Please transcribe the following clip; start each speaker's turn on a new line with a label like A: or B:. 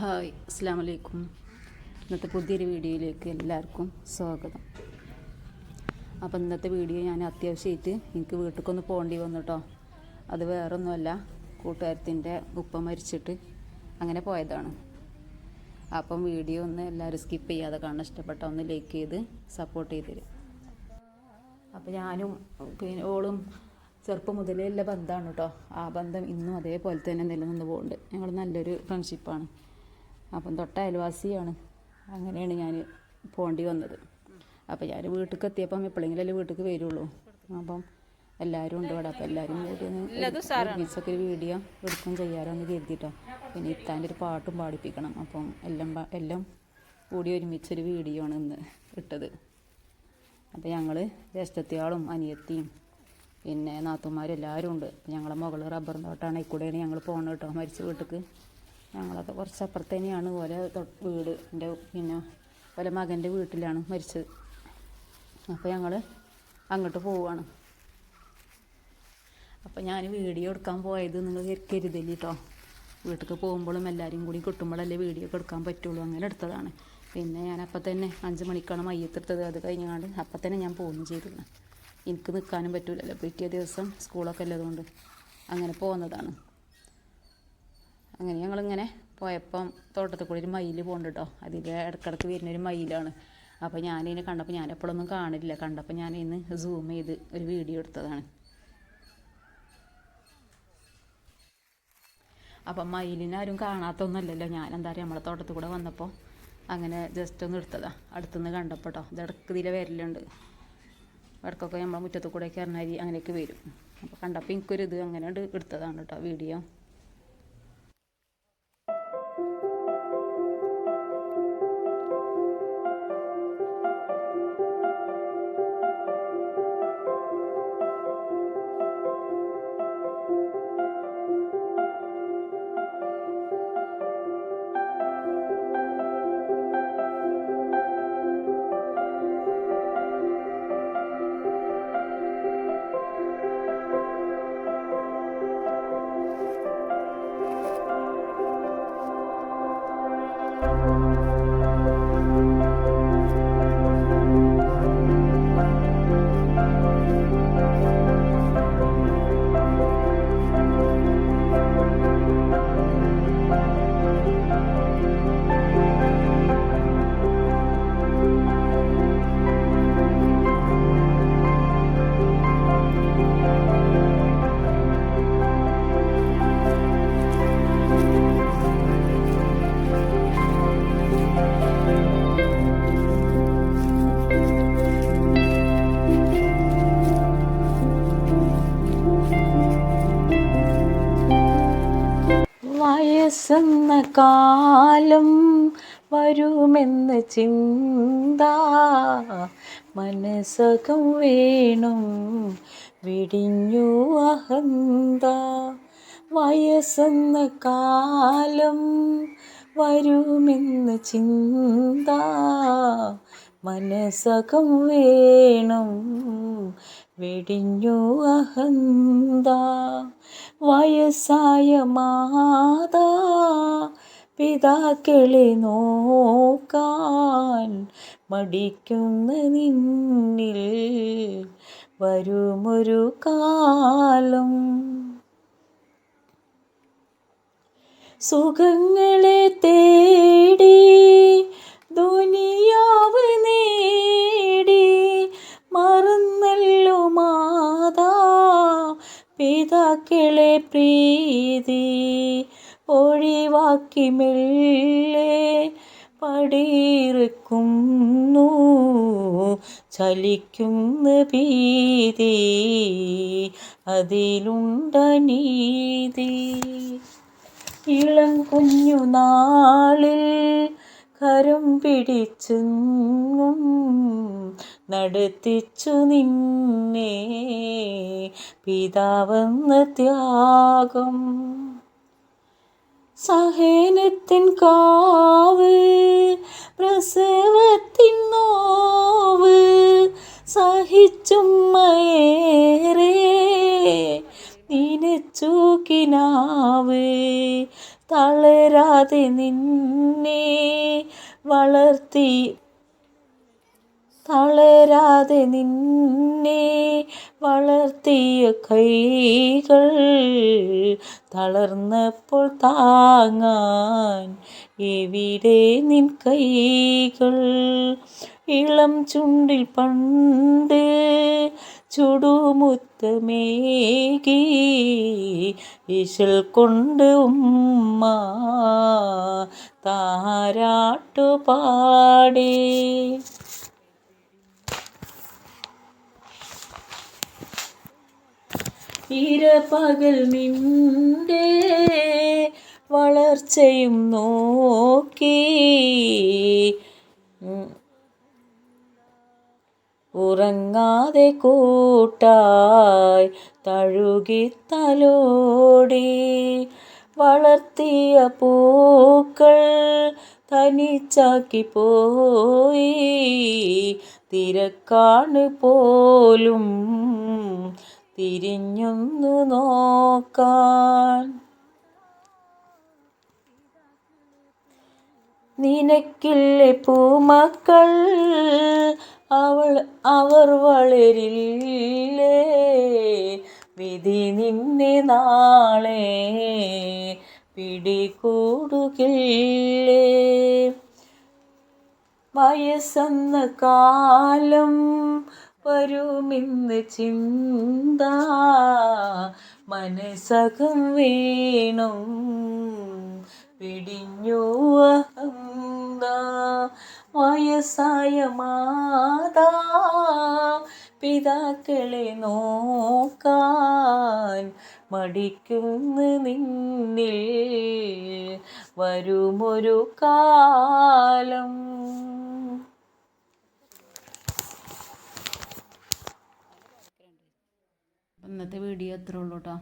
A: Hi അസ്സാം വലൈക്കും ഇന്നത്തെ പുതിയൊരു വീഡിയോയിലേക്ക് എല്ലാവർക്കും സ്വാഗതം. അപ്പോൾ ഇന്നത്തെ വീഡിയോ ഞാൻ അത്യാവശ്യമായിട്ട് എനിക്ക് വീട്ടിലേക്കൊന്ന് പോകേണ്ടി വന്നു കേട്ടോ അത് വേറൊന്നുമല്ല കൂട്ടുകാരത്തിന്റെ ഉപ്പ മരിച്ചിട്ട് അങ്ങനെ പോയതാണ്. അപ്പം വീഡിയോ ഒന്ന് എല്ലാവരും സ്കിപ്പ് ചെയ്യാതെ കാണാൻ ഇഷ്ടപ്പെട്ട ഒന്ന് ലൈക്ക് ചെയ്ത് സപ്പോർട്ട് ചെയ്ത് തരും ഞാനും പിന്നെ ഓളും ചെറുപ്പം മുതലേ ഉള്ള ബന്ധമാണ് കേട്ടോ ആ ബന്ധം ഇന്നും അതേപോലെ തന്നെ നിലനിന്ന് പോകുന്നുണ്ട് ഞങ്ങൾ നല്ലൊരു ഫ്രണ്ട്ഷിപ്പാണ് അപ്പം തൊട്ട അയൽവാസിയാണ്. അങ്ങനെയാണ് ഞാൻ പോണ്ടി വന്നത്. അപ്പം ഞാൻ വീട്ടിലേക്ക് എത്തിയപ്പം എപ്പോഴെങ്കിലും അല്ലേ വീട്ടിലേക്ക് വരുള്ളൂ. അപ്പം എല്ലാവരും ഉണ്ട് ഇവിടെ. അപ്പം എല്ലാവരും കൂടി ഒരുമിച്ചൊക്കെ ഒരു വീഡിയോ എടുക്കും ചെയ്യാറോ എന്ന് കരുതിട്ടോ പിന്നെ ഇത്താന്റെ ഒരു പാട്ടും പാടിപ്പിക്കണം. അപ്പം എല്ലാം എല്ലാം കൂടി ഒരുമിച്ചൊരു വീഡിയോ ആണ് ഇന്ന് ഇട്ടത്. അപ്പോൾ ഞങ്ങൾ ജ്യേഷ്ഠത്തിയാളും അനിയത്തിയും പിന്നെ നാത്തുമാരും എല്ലാവരും ഉണ്ട് ഞങ്ങളെ മകൾ റബ്ബർ തോട്ടാണ്. ഇക്കൂടെയാണ് ഞങ്ങൾ പോകണം കേട്ടോ. മരിച്ച വീട്ടിക്ക്. ഞങ്ങളത് കുറച്ച് അപ്പുറത്ത് തന്നെയാണ് ഓരെ വീട്. എന്റെ പിന്നെ ഓലെ മകന്റെ വീട്ടിലാണ് മരിച്ചത്. അപ്പോൾ ഞങ്ങൾ അങ്ങോട്ട് പോവുകയാണ് അപ്പോൾ ഞാൻ വീഡിയോ എടുക്കാൻ പോയത് നിങ്ങൾ കരുതല്ലേ കേട്ടോ വീട്ടിൽ പോകുമ്പോഴും എല്ലാവരും കൂടി കിട്ടുമ്പോഴല്ലേ വീഡിയോ ഒക്കെ എടുക്കാൻ പറ്റുള്ളൂ. അങ്ങനെ എടുത്തതാണ്. പിന്നെ ഞാൻ അപ്പം തന്നെ അഞ്ച് മണിക്കാണ് മയ്യത്തെടുത്തത്. അത് കഴിഞ്ഞാണ്ട് അപ്പം തന്നെ ഞാൻ പോകുന്നു ചെയ്തിരുന്നു. എനിക്ക് നിൽക്കാനും പറ്റൂലല്ലോ. പിറ്റേ ദിവസം സ്കൂളൊക്കെ ഉള്ളതുകൊണ്ട് അങ്ങനെ പോകുന്നതാണ് അങ്ങനെ ഞങ്ങളിങ്ങനെ പോയപ്പം തോട്ടത്തിൽ കൂടി ഒരു മയിൽ പോകുന്നുണ്ട് കേട്ടോ അതിൽ ഇടക്കിടക്ക് വരുന്നൊരു മയിലാണ്. അപ്പോൾ ഞാനിതിനെ കണ്ടപ്പോൾ ഞാൻ എപ്പോഴൊന്നും കാണില്ല. കണ്ടപ്പോൾ ഞാൻ ഇന്ന് സൂം ചെയ്ത് ഒരു വീഡിയോ എടുത്തതാണ്. അപ്പം മയിലിനെ ആരും കാണാത്തൊന്നുമല്ലല്ലോ. ഞാൻ എന്താ പറയുക നമ്മളെ തോട്ടത്തിൽ കൂടെ വന്നപ്പോൾ അങ്ങനെ ജസ്റ്റ് ഒന്ന് എടുത്തതാ. അടുത്തുനിന്ന് കണ്ടപ്പോൾ കേട്ടോ ഇടയ്ക്ക് ഇതിലെ വരലുണ്ട്. ഇടക്കൊക്കെ നമ്മളെ മുറ്റത്തു കൂടെയൊക്കെ കയറിനരി അങ്ങനെയൊക്കെ വരും. അപ്പോൾ കണ്ടപ്പോൾ എനിക്കൊരിത് അങ്ങനെ എടുത്തതാണ് കേട്ടോ വീഡിയോ
B: വയസ്സെന്ന കാലം വരുമെന്ന് ചിന്ത. മനസ്സകം വേണം വിടിഞ്ഞു അഹന്ത. വയസ്സെന്ന കാലം വരുമെന്ന് ചിന്ത. മനസ്സകം വേണം വെടിഞ്ഞു അഹന്ത. വയസ്സായ മാതാ പിതാക്കളെ നോക്കാൻ മടിക്കുന്ന നിന്നിൽ വരുമൊരു കാലം. സുഖങ്ങളെ തേടി ദുനിയാവ് പിതാക്കളെ പ്രീതി ഒഴിവാക്കി മെല്ലെ പടിയിറക്കുന്നു ചലിക്കുന്ന ഭീതി അതിലുണ്ട നീതി ഇളം കുഞ്ഞു നാളിൽ കരം പിടിച്ചെന്നും നടത്തിച്ചു നിന്നെ. പിതാവെന്ന ത്യാഗം. സഹനത്തിൻ കാവ് പ്രസവത്തിൻ നോവ് സഹിച്ചുമ്മയേറെ നിനച്ചു കിനാവ്. തളരാതെ നിന്നെ വളർത്തി തളരാതെ നിന്നെ വളർത്തിയ കൈകൾ തളർന്നപ്പോൾ താങ്ങാൻ എവിടെ നിൻ കൈകൾ? ഇളം ചുണ്ടിൽ പണ്ട് ചുടുമുത്തമേകി ഇശൽ കൊണ്ട് ഉമ്മ താരാട്ടു പാടി ഇരപകൽ നിന്റെ വളർച്ചയും നോക്കി. ഉറങ്ങാതെ കൂട്ടായി തഴുകി തലോടി. വളർത്തിയ പൂക്കൾ തനിച്ചാക്കി പോയി. തിരക്കാണ് പോലും തിരിഞ്ഞൊന്നു നോക്കാൻ. നിനക്കില്ലേ പൂമക്കൾ? അവൾ അവർ വളരില്ലേ? വിധി നിന്നെ നാളെ പിടികൂടുകില്ലേ? വയസ്സെന്ന കാലം വരുമിന്ന് ചിന്ത മനസ്സകം വേണം. പിടിഞ്ഞു അഹന്ത വയസ്സായ മാതാ പിതാക്കളെ നോക്കാൻ മടിക്കുന്നു നിന്നിൽ. വരുമൊരു കാലം
A: ഇന്നത്തെ വീഡിയോ എത്ര ഉള്ളൂ കേട്ടോ